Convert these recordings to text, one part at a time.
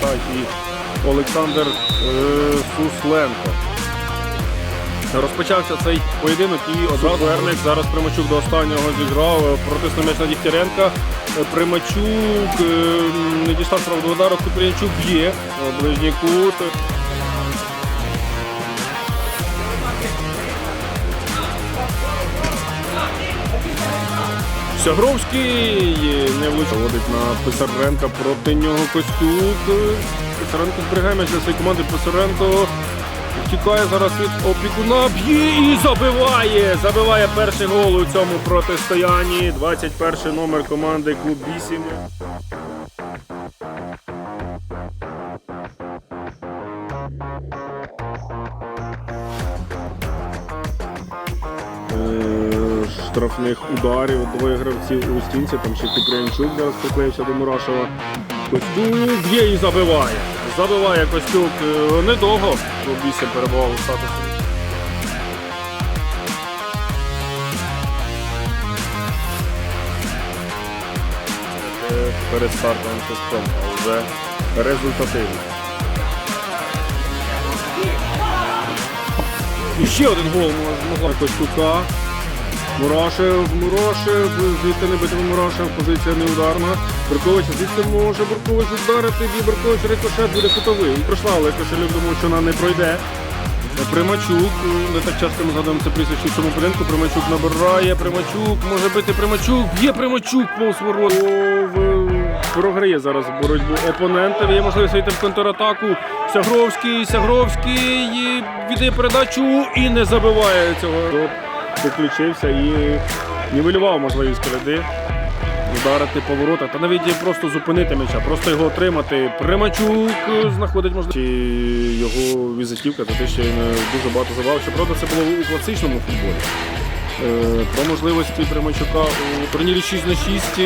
Сай і Олександр е, Сусленко. Розпочався цей поєдинок і одразу Ерник зараз Примачук до останнього зіграв, е, протиснув м'яч на Дігтяренка. Е, Примачук не дістав правду удару, Купрянчук б'є, ближній кут. Сягровський не влучив, водить на Писаренка проти нього Костюк. Писаренко зберігає для своєї команди. Писаренко втікає зараз від опікуна. Б'є і забиває. Забиває перший гол у цьому протистоянні. 21 номер команди клуб 8. Штрафних ударів. Двоє гравців у стінці. Там ще Купрянчук зараз приклеївся до Мурашова. Костюк б'є і забиває. Забиває Костюк е, недовго. Бісі перебував у статусі. Е, Перед стартовим свистком, а вже результативно. І ще один гол могла Костюка. Мурашев, Мурашев, звідти не битиме Мурашев, позиція неударна. Буркович звідси може Буркович ударити, бій Буркович рикошет буде кутовий. Пройшла, але Кошелюк думав, що вона не пройде. Примачук, не так часто ми згадуємо це прізвище в цьому поєдинку. Примачук набирає, Примачук, може бити Примачук, б'є Примачук повз ворот. Програє зараз боротьбу опонентів. Є можливість вийти в контратаку. Сягровський, Сягровський віддає передачу і не забиває цього. Підключився і нівелював можливість коляди. Ударити по воротах, та навіть просто зупинити м'яча, просто його отримати. Примачук знаходить можливість. Його візитівка, за те, що він дуже багато забав. Щоправда, це було у класичному футболі. Е, Про можливості Примачука у турнірі 6 на 6.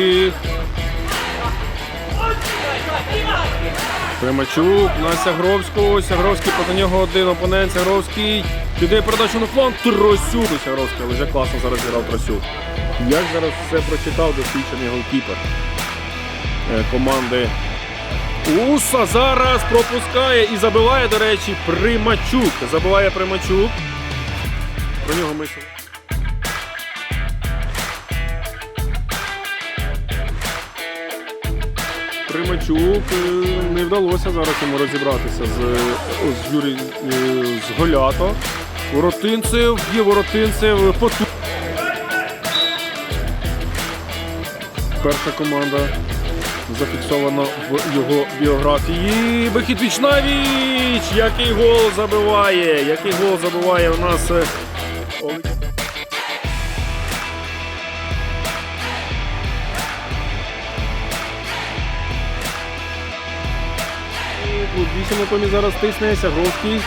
Примачук на Сягровського. Сягровський проти нього один опонент. Сягровський піде передачу на фланг. Тросюк. Сягровський, вже класно зараз зіграв Тросюк. Як зараз все прочитав досвідчений голкіпер е, команди Уса зараз пропускає і забиває, до речі, Примачук. Забиває Примачук. Про нього ми. Примачук е, не вдалося зараз йому розібратися з, з Юрій е, з Голято. Воротинцев, є Воротинцев поту. Перша команда зафіксована в його біографії. Вихід віч на віч! Який гол забиває! Який гол забиває у нас Клуб 8 опомі зараз тисне Сягровський.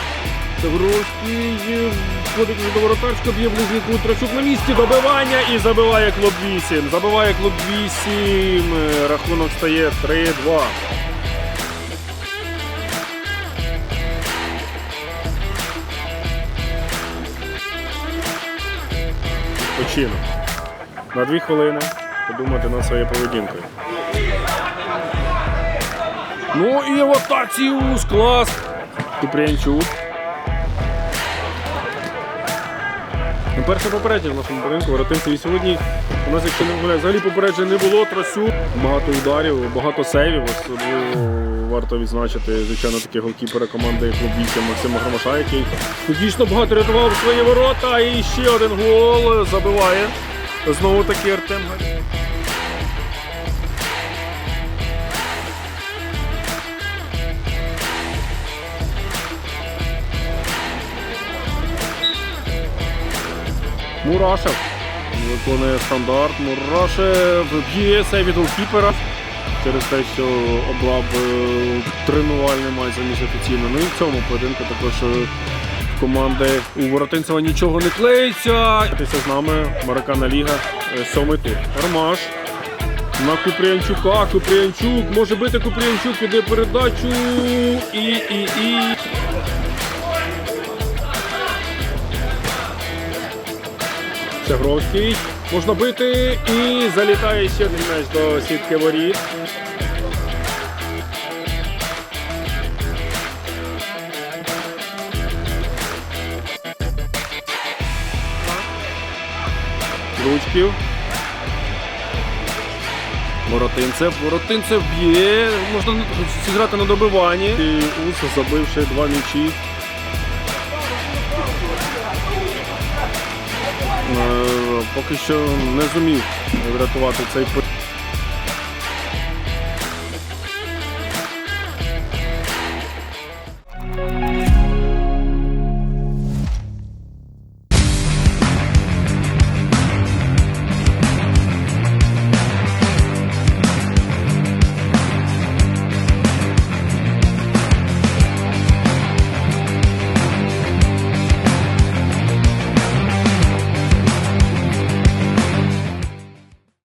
Сягровський входить до воротарського, б'є ближній кут. Трачук на місці. Добивання і забиває клуб 8. Забиває клуб 8. Е, Рахунок стає 3-2. Починок. На дві хвилини подумати над своєю поведінкою. Ну і в атаці уз клас. Купрянчук. Ну, Перше попередження в нашому поєдинку воротинців. І сьогодні у нас, якщо не помиляюсь, взагалі попереджень не було. Тросю. Багато ударів, багато сейвів. Особливо варто відзначити, звичайно, такі голкіпера команди клуб 8 Максима Громаша, який дійсно багато рятував свої ворота. І ще один гол забиває. Знову таки Артем Галь. Мурашев виконує стандарт. Мурашев б'є цей від голкіпера через те, що облав е, тренувальний матч замість офіційно. Ну і в цьому поєдинку також е, команди у Воротинцева нічого не клеїться. Це з нами Маракана Ліга, е, сьомий тур. Армаш. На Купріянчука, Купріянчук, може бити Купріянчук, іде передачу і, і, і. Це Чагровський. Можна бити і залітає ще один м'яч до сітки воріт. Ручків. Воротинцев. Воротинцев б'є. Можна зіграти на добиванні. І Ус забивши два м'ячі. Поки що не зумів врятувати цей